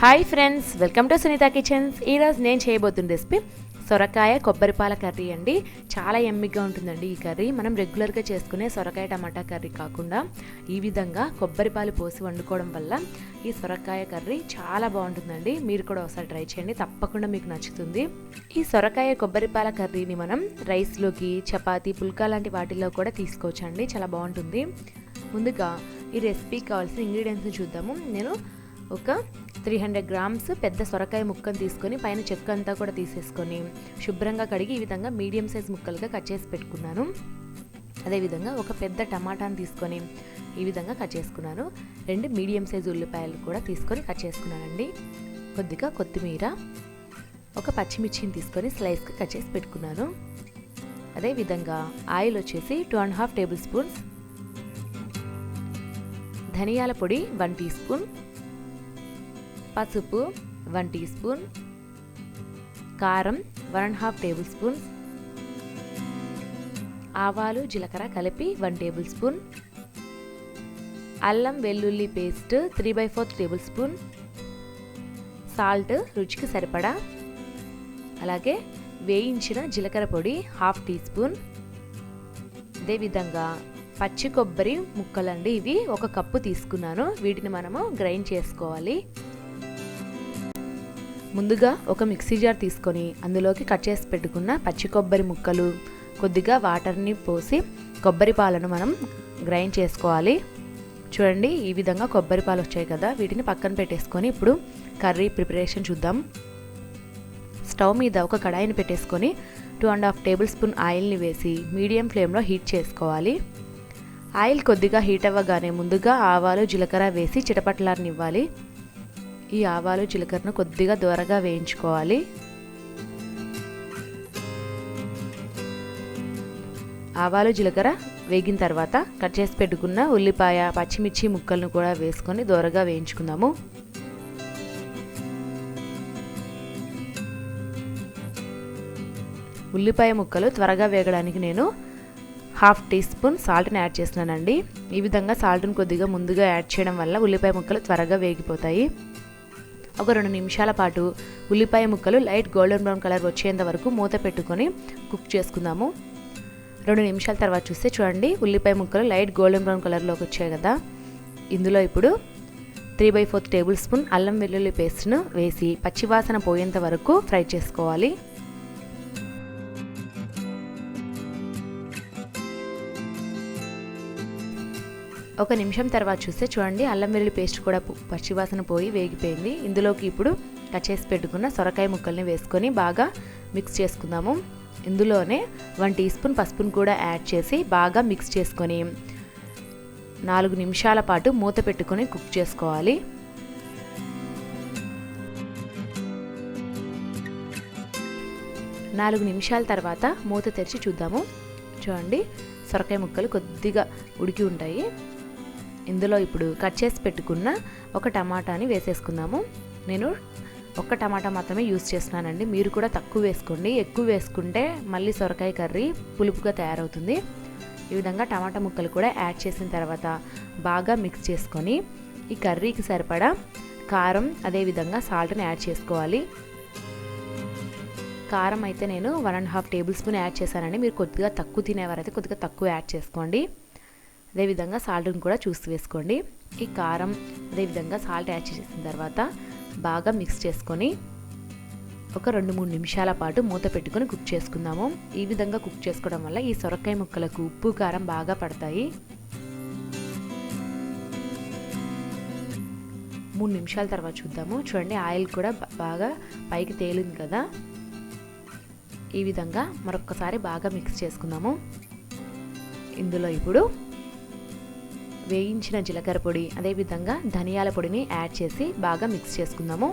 Hi friends welcome to Sunitha kitchens ఈరోజు నేను చేయబోతున్న రెసిపీ సొరకాయ కొబ్బరిపాల కర్రీ అండి. చాలా ఎమ్మిగా ఉంటుందండి ఈ కర్రీ. మనం రెగ్యులర్గా చేసుకునే సొరకాయ టమాటా కర్రీ కాకుండా ఈ విధంగా కొబ్బరిపాలు పోసి వండుకోవడం వల్ల ఈ సొరకాయ కర్రీ చాలా బాగుంటుందండి. మీరు కూడా ఒకసారి ట్రై చేయండి. తప్పకుండా మీకు నచ్చుతుంది. ఈ సొరకాయ కొబ్బరిపాల కర్రీని మనం రైస్లోకి చపాతీ పుల్కా లాంటి వాటిల్లో కూడా తీసుకోవచ్చండి. చాలా బాగుంటుంది. ముందుగా ఈ రెసిపీకి కావాల్సిన ఇంగ్రీడియంట్స్ని చూద్దాము. నేను ఒక త్రీ హండ్రెడ్ గ్రామ్స్ పెద్ద సొరకాయ ముక్కను తీసుకొని పైన చెక్క అంతా కూడా తీసేసుకొని శుభ్రంగా కడిగి ఈ విధంగా మీడియం సైజ్ ముక్కలుగా కట్ చేసి పెట్టుకున్నాను. అదేవిధంగా ఒక పెద్ద టమాటాను తీసుకొని ఈ విధంగా కట్ చేసుకున్నాను. రెండు మీడియం సైజ్ ఉల్లిపాయలు కూడా తీసుకొని కట్ చేసుకున్నానండి. కొద్దిగా కొత్తిమీర ఒక పచ్చిమిర్చిని తీసుకొని స్లైస్గా కట్ చేసి పెట్టుకున్నాను. అదేవిధంగా ఆయిల్ వచ్చేసి two and half tablespoons. ధనియాల పొడి వన్ టీ స్పూన్. పసుపు వన్ టీ స్పూన్. కారం one and half tablespoon. ఆవాలు జీలకర్ర కలిపి వన్ టేబుల్ స్పూన్. అల్లం వెల్లుల్లి paste three by fourth tablespoon. Salt రుచికి సరిపడా. అలాగే వేయించిన జీలకర్ర పొడి హాఫ్ టీ స్పూన్. అదేవిధంగా పచ్చి కొబ్బరి ముక్కలండి ఇవి. ఒక కప్పు తీసుకున్నాను. వీటిని మనము గ్రైండ్ చేసుకోవాలి. ముందుగా ఒక మిక్సీ జార్ తీసుకొని అందులోకి కట్ చేసి పెట్టుకున్న పచ్చి కొబ్బరి ముక్కలు కొద్దిగా వాటర్ని పోసి కొబ్బరి పాలను మనం గ్రైండ్ చేసుకోవాలి. చూడండి ఈ విధంగా కొబ్బరి పాలు వచ్చాయి కదా వీటిని పక్కన పెట్టేసుకొని ఇప్పుడు కర్రీ ప్రిపరేషన్ చూద్దాం. స్టవ్ మీద ఒక కడాయిని పెట్టేసుకొని two and half tablespoon ఆయిల్ని వేసి మీడియం ఫ్లేమ్లో హీట్ చేసుకోవాలి. ఆయిల్ కొద్దిగా హీట్ అవ్వగానే ముందుగా ఆవాలు జీలకర్ర వేసి చిటపట్లారనివ్వాలి. ఈ ఆవాలు జీలకర్రను కొద్దిగా దూరగా వేయించుకోవాలి. ఆవాలు జీలకర్ర వేగిన తర్వాత కట్ చేసి పెట్టుకున్న ఉల్లిపాయ పచ్చిమిర్చి ముక్కలను కూడా వేసుకొని దూరగా వేయించుకుందాము. ఉల్లిపాయ ముక్కలు త్వరగా వేగడానికి నేను హాఫ్ టీ స్పూన్ సాల్ట్ని యాడ్ చేస్తున్నానండి. ఈ విధంగా సాల్ట్ని కొద్దిగా ముందుగా యాడ్ చేయడం వల్ల ఉల్లిపాయ ముక్కలు త్వరగా వేగిపోతాయి. ఒక రెండు నిమిషాల పాటు ఉల్లిపాయ ముక్కలు లైట్ గోల్డెన్ బ్రౌన్ కలర్ వచ్చేంత వరకు మూత పెట్టుకొని కుక్ చేసుకుందాము. రెండు నిమిషాల తర్వాత చూస్తే చూడండి ఉల్లిపాయ ముక్కలు లైట్ గోల్డెన్ బ్రౌన్ కలర్లోకి వచ్చాయి కదా. ఇందులో ఇప్పుడు three by fourth tablespoon అల్లం వెల్లుల్లి పేస్ట్ను వేసి పచ్చివాసన పోయేంత వరకు ఫ్రై చేసుకోవాలి. ఒక నిమిషం తర్వాత చూస్తే చూడండి అల్లం వెల్లుల్లి పేస్ట్ కూడా పచ్చివాసన పోయి వేగిపోయింది. ఇందులోకి ఇప్పుడు కట్ చేసి పెట్టుకున్న సొరకాయ ముక్కల్ని వేసుకొని బాగా మిక్స్ చేసుకుందాము. ఇందులోనే వన్ టీ స్పూన్ పసుపును కూడా యాడ్ చేసి బాగా మిక్స్ చేసుకొని నాలుగు నిమిషాల పాటు మూత పెట్టుకొని కుక్ చేసుకోవాలి. నాలుగు నిమిషాల తర్వాత మూత తెరిచి చూద్దాము. చూడండి సొరకాయ ముక్కలు కొద్దిగా ఉడికి ఉంటాయి. ఇందులో ఇప్పుడు కట్ చేసి పెట్టుకున్న ఒక టమాటాని వేసేసుకుందాము. నేను ఒక్క టమాటా మాత్రమే యూస్ చేస్తున్నానండి. మీరు కూడా తక్కువ వేసుకోండి. ఎక్కువ వేసుకుంటే మళ్ళీ సొరకాయ కర్రీ పులుపుగా తయారవుతుంది. ఈ విధంగా టమాటా ముక్కలు కూడా యాడ్ చేసిన తర్వాత బాగా మిక్స్ చేసుకొని ఈ కర్రీకి సరిపడా కారం అదేవిధంగా సాల్ట్ని యాడ్ చేసుకోవాలి. కారం అయితే నేను one and half tablespoon add చేశానండి. మీరు కొద్దిగా తక్కువ తినేవారైతే కొద్దిగా తక్కువ యాడ్ చేసుకోండి. అదేవిధంగా సాల్ట్ని కూడా చూసి వేసుకోండి. ఈ కారం అదేవిధంగా సాల్ట్ యాడ్ చేసిన తర్వాత బాగా మిక్స్ చేసుకొని ఒక రెండు మూడు నిమిషాల పాటు మూత పెట్టుకొని కుక్ చేసుకుందాము. ఈ విధంగా కుక్ చేసుకోవడం వల్ల ఈ సొరకాయ ముక్కలకు ఉప్పు కారం బాగా పడతాయి. మూడు నిమిషాల తర్వాత చూద్దాము. చూడండి ఆయిల్ కూడా బాగా పైకి తేలింది కదా. ఈ విధంగా మరొకసారి బాగా మిక్స్ చేసుకుందాము. ఇందులో ఇప్పుడు వేయించిన జీలకర్ర పొడి అదేవిధంగా ధనియాల పొడిని యాడ్ చేసి బాగా మిక్స్ చేసుకుందాము.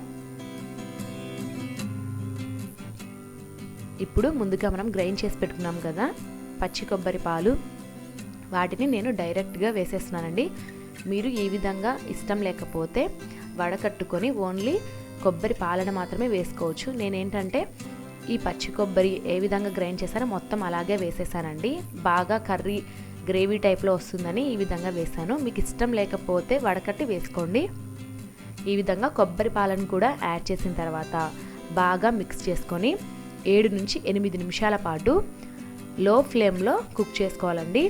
ఇప్పుడు ముందుగా మనం గ్రైండ్ చేసి పెట్టుకున్నాం కదా పచ్చి కొబ్బరి పాలు. వాటిని నేను డైరెక్ట్గా వేసేస్తున్నానండి. మీరు ఈ విధంగా ఇష్టం లేకపోతే వడకట్టుకొని ఓన్లీ కొబ్బరి పాలను మాత్రమే వేసుకోవచ్చు. నేనేంటంటే ఈ పచ్చి కొబ్బరి ఏ విధంగా గ్రైండ్ చేశారో మొత్తం అలాగే వేసేసానండి. బాగా కర్రీ గ్రేవీ టైప్లో వస్తుందని ఈ విధంగా వేసాను మీకు ఇష్టం లేకపోతే వడకట్టి వేసుకోండి. ఈ విధంగా కొబ్బరి పాలను కూడా యాడ్ చేసిన తర్వాత బాగా మిక్స్ చేసుకొని ఏడు నుంచి ఎనిమిది నిమిషాల పాటు లో ఫ్లేమ్లో కుక్ చేసుకోవాలండి.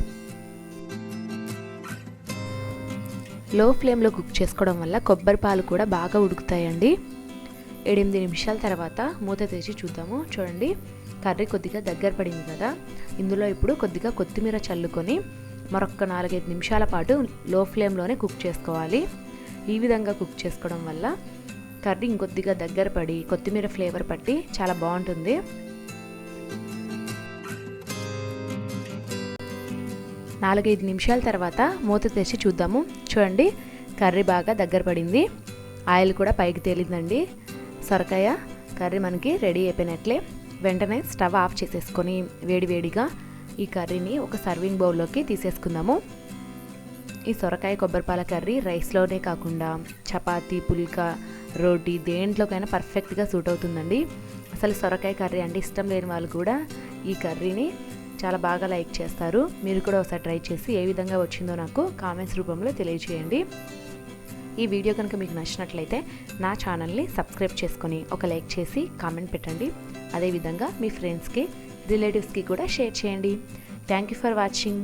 లో ఫ్లేమ్లో కుక్ చేసుకోవడం వల్ల కొబ్బరి పాలు కూడా బాగా ఉడుకుతాయండి. ఎనిమిది నిమిషాల తర్వాత మూత తెచ్చి చూద్దాము. చూడండి కర్రీ కొద్దిగా దగ్గర పడింది కదా. ఇందులో ఇప్పుడు కొద్దిగా కొత్తిమీర చల్లుకొని మరొక నాలుగైదు నిమిషాల పాటు లో ఫ్లేమ్లోనే కుక్ చేసుకోవాలి. ఈ విధంగా కుక్ చేసుకోవడం వల్ల కర్రీ ఇంకొద్దిగా దగ్గర పడి కొత్తిమీర ఫ్లేవర్ పట్టి చాలా బాగుంటుంది. నాలుగైదు నిమిషాల తర్వాత మూత తెచ్చి చూద్దాము. చూడండి కర్రీ బాగా దగ్గర పడింది. ఆయిల్ కూడా పైకి తేలిందండి. సొరకాయ కర్రీ మనకి రెడీ అయిపోయినట్లే. వెంటనే స్టవ్ ఆఫ్ చేసేసుకొని వేడివేడిగా ఈ కర్రీని ఒక సర్వింగ్ బౌల్లోకి తీసేసుకుందాము. ఈ సొరకాయ కొబ్బరిపాల కర్రీ రైస్లోనే కాకుండా చపాతీ పుల్కా రోటీ దేంట్లోకైనా పర్ఫెక్ట్గా సూట్ అవుతుందండి. అసలు సొరకాయ కర్రీ అంటే ఇష్టం లేని వాళ్ళు కూడా ఈ కర్రీని చాలా బాగా లైక్ చేస్తారు. మీరు కూడా ఒకసారి ట్రై చేసి ఏ విధంగా వచ్చిందో నాకు కామెంట్స్ రూపంలో తెలియజేయండి ఈ వీడియో కనుక మీకు నచ్చినట్లయితే నా ఛానల్ని సబ్స్క్రైబ్ చేసుకొని ఒక లైక్ చేసి కామెంట్ పెట్టండి. అదేవిధంగా మీ ఫ్రెండ్స్కి రిలేటివ్స్కి కూడా షేర్ చేయండి. Thank you for watching